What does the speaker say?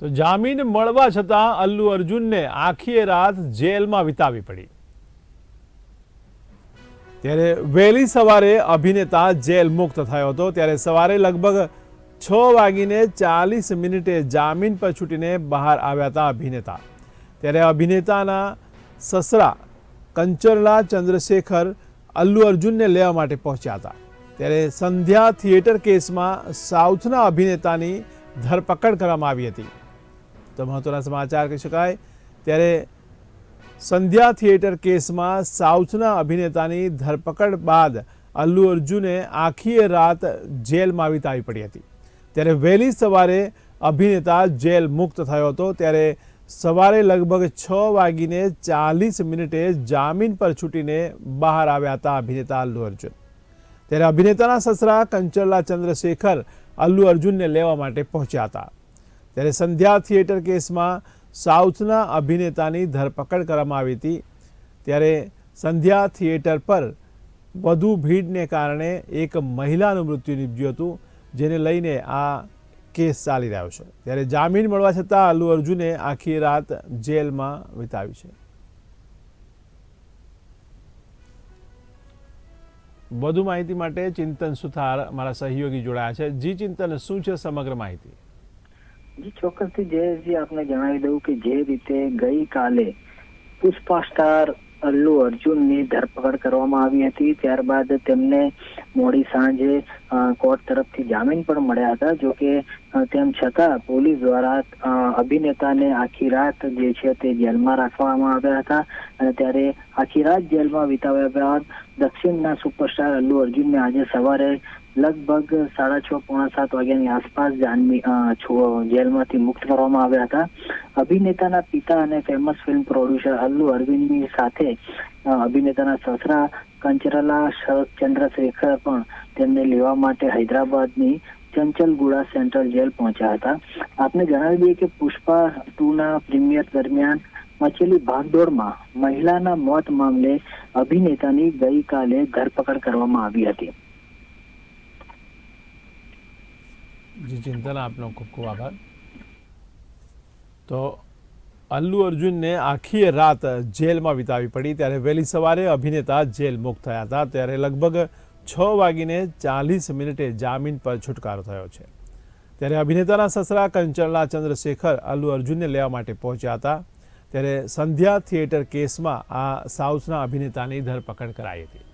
તો જામીન મળવા છતાં અલ્લુ અર્જુનને આખી રાત જેલમાં વિતાવી પડી. ત્યારે વહેલી સવારે અભિનેતા જેલ મુક્ત થયો હતો. ત્યારે સવારે લગભગ છ વાગીને ચાલીસ મિનિટે જામીન પર છૂટીને બહાર આવ્યા હતા અભિનેતા. ત્યારે અભિનેતાના સસરા કંચરલા ચંદ્રશેખર અલ્લુ અર્જુનને લેવા માટે પહોંચ્યા હતા. ત્યારે સંધ્યા થિયેટર કેસમાં સાઉથના અભિનેતાની ધરપકડ કરવામાં આવી હતી. તો મહત્વના સમાચાર કહી શકાય. ત્યારે સંધ્યા થિયેટર કેસમાં સાઉથના અભિનેતાની ધરપકડ બાદ અલ્લુ અર્જુને આખી રાત જેલમાં વિતાવી પડી હતી. ત્યારે વહેલી સવારે અભિનેતા જેલ મુક્ત થયો હતો. ત્યારે સવારે લગભગ છ વાગીને ચાલીસ મિનિટે જામીન પર છૂટીને બહાર આવ્યા હતા અભિનેતા અલ્લુ અર્જુન. ત્યારે અભિનેતાના સસરા કંચરલા ચંદ્રશેખર અલ્લુ અર્જુનને લેવા માટે પહોંચ્યા હતા. ત્યારે સંધ્યા થિયેટર કેસમાં સાઉથના અભિનેતાની ધરપકડ કરવામાં આવી હતી. ત્યારે સંધ્યા થિયેટર પર વધુ ભીડને કારણે એક મહિલાનું મૃત્યુ નીપજ્યું હતું, જેને લઈને આ કેસ ચાલી રહ્યો છે. ત્યારે જામીન મળવા છતાં અલ્લુ અર્જુને આખી રાત જેલમાં વિતાવી છે. વધુ માહિતી માટે ચિંતન સુથાર મારા સહયોગી જોડાયા છે. જી ચિંતન, શું છે સમગ્ર માહિતી? ચોક્કસથી જયેશજી આપને જણાવી દઉં કે જે રીતે ગઈકાલે પુષ્પા સ્ટાર અલ્લુ અર્જુનની ધરપકડ કરવામાં આવી હતી. ત્યારબાદ તેમને મોડી સાંજે કોર્ટ તરફથી જામીન પણ મળ્યા હતા. જો કે તેમ છતાં પોલીસ દ્વારા અભિનેતાને આખી રાત જે છે તે જેલમાં રાખવામાં આવ્યા હતા અને ત્યારે આખી રાત જેલમાં વિતાવ્યા બાદ દક્ષિણના સુપરસ્ટાર અલ્લુ અર્જુનને આજે સવારે લગભગ સાડા છ, પોણા સાત વાગ્યાની આસપાસ જાનવી જેલમાંથી મુક્ત કરવામાં આવ્યા હતા. અભિનેતાના પિતા અને ફેમસ ફિલ્મ પ્રોડ્યુસર અલ્લુ અરવિંદની સાથે અભિનેતાના સસરા કંચરલા ચંદ્રશેખર પણ તેમને લેવા માટે હૈદરાબાદની ચંચલગુડા સેન્ટ્રલ જેલ પહોંચ્યા હતા. આપને જણાવી દઈએ કે પુષ્પા ટુ ના પ્રીમિયર દરમિયાન મચેલી ભાગદોડમાં મહિલાના મોત મામલે અભિનેતાની ગઈકાલે ધરપકડ કરવામાં આવી હતી. જી, ચિંતન આપનો ખૂબ ખૂબ આભાર. તો અલ્લુ અર્જુનને આખી રાત જેલમાં વિતાવી પડી. ત્યારે વહેલી સવારે અભિનેતા જેલ મુક્ત થયા હતા. ત્યારે લગભગ છ વાગીને ચાલીસ મિનિટે જામીન પર છુટકારો થયો છે. ત્યારે અભિનેતાના સસરા કંચનલા ચંદ્રશેખર અલ્લુ અર્જુનને લેવા માટે પહોંચ્યા હતા. ત્યારે સંધ્યા થિયેટર કેસમાં આ સાઉથના અભિનેતાની ધરપકડ કરાઈ હતી.